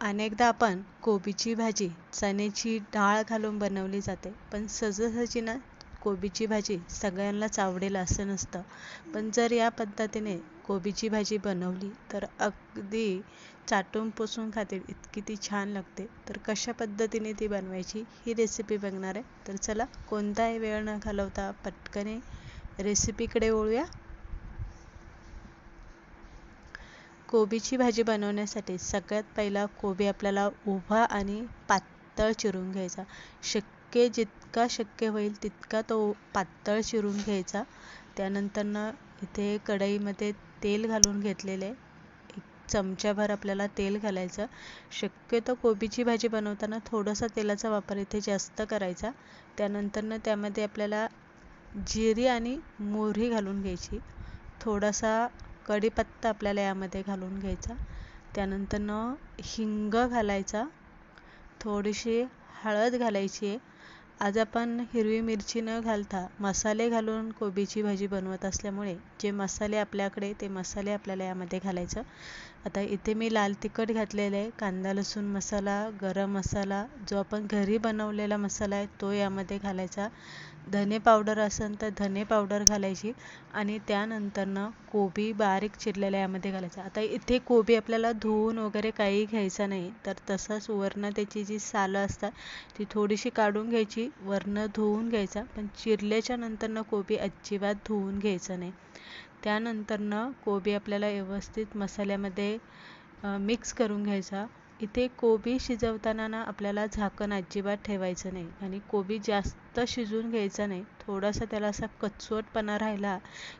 अनेकदा आपण कोबीची भाजी चण्याची डाळ घालून बनवली जाते. पण सहजासहजी ना कोबीची भाजी सगळ्यांनाच आवडेल असं नसतं. पण जर या पद्धतीने कोबीची भाजी बनवली तर अगदी चाटून पुसून खातील इतकी ती छान लागते. तर कशा पद्धतीने ती बनवायची ही रेसिपी बघणार आहे. तर चला कोणताही वेळ न घालवता पटकने रेसिपीकडे वळूया. कोबीची भाजी बनवण्यासाठी सगळ्यात पहिला कोबी आपल्याला उभा आणि पातळ चिरून घ्यायचा. शक्य जितका शक्य होईल तितका तो पातळ चिरून घ्यायचा. त्यानंतरनं इथे कढईमध्ये तेल घालून घेतलेले एक चमच्याभर आपल्याला तेल घालायचं. शक्यतो कोबीची भाजी बनवताना थोडासा तेलाचा वापर इथे जास्त करायचा. त्यानंतरनं त्यामध्ये आपल्याला जिरी आणि मोहरी घालून घ्यायची. थोडासा कढीपत्ता आपल्याला यामध्ये घालून घ्यायचा. त्यानंतरनं हिंग घालायचा. थोडीशी हळद घालायची. आहे आज आपण हिरवी मिरची न घालता मसाले घालून कोबीची भाजी बनवत असल्यामुळे जे मसाले आपल्याकडे ते मसाले आपल्याला यामध्ये घालायचं. आता इथे मी लाल तिखट घातलेलं आहे कांदा लसूण मसाला गरम मसाला जो आपण घरी बनवलेला मसाला आहे तो यामध्ये घालायचा. धने पावडर असेल तर धने पावडर घालायची आणि त्यानंतरनं कोबी बारीक चिरलेल्या यामध्ये घालायचा. आता इथे कोबी आपल्याला धुवून वगैरे काही घ्यायचं नाही तर तसंच वरनं त्याची जी सालं असतात ती थोडीशी काढून घ्यायची वरनं धुवून घ्यायचा पण चिरल्याच्या नंतरनं कोबी अजिबात धुवून घ्यायचं नाही. त्यानंतरनं कोबी आपल्याला व्यवस्थित मसाल्यामध्ये मिक्स करून घ्यायचा. इथे कोबी शिजवताना ना आपल्याला झाकण अजिबात ठेवायचं नाही आणि कोबी जास्त शिजून घ्यायचा नाही. थोडासा त्याला असा कचवटपणा राहिला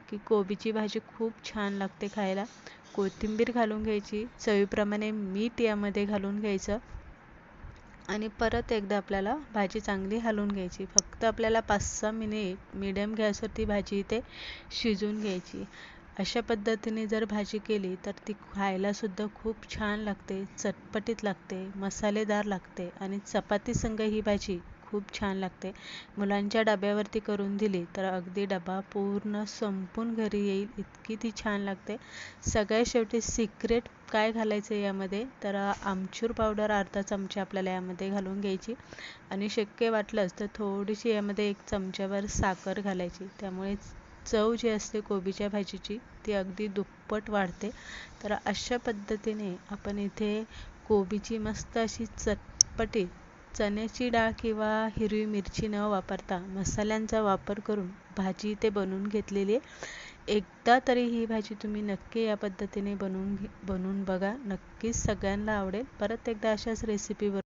की कोबीची भाजी खूप छान लागते खायला. कोथिंबीर घालून घ्यायची. चवीप्रमाणे मीठ यामध्ये घालून घ्यायचं. आणि परत एकदा आपल्याला भाजी चांगली हलवून घ्यायची. फक्त आपल्याला पाच सहा मिनिट मिडियम गॅसवरती भाजी इथे शिजून घ्यायची. अशा पद्धतीने जर भाजी केली तर ती खायलासुद्धा खूप छान लागते चटपटीत लागते मसालेदार लागते आणि चपाती संग ही भाजी खूप छान लागते. मुलांच्या डब्यावरती करून दिली तर अगदी डबा पूर्ण संपून घरी येईल इतकी ती छान लागते. सगळ्यात शेवटी सिक्रेट काय घालायचं यामध्ये? तर आमचूर पावडर अर्धा चमचा आपल्याला यामध्ये घालून घ्यायची. आणि शक्य वाटलंच तर थोडीशी यामध्ये एक चमच्यावर साखर घालायची. त्यामुळे चव जी असते कोबीच्या भाजीची ती अगदी दुप्पट वाढते. तर अशा पद्धतीने आपण इथे कोबीची मस्त अशी चटपटी चण्याची डाळ किंवा हिरवी मिरची न वापरता मसाल्यांचा वापर करून भाजी इथे बनवून घेतलेली आहे. एकदा तरी ही भाजी तुम्ही नक्की या पद्धतीने बनवून बनवून बघा. नक्कीच सगळ्यांना आवडेल. परत एकदा अशाच रेसिपीवर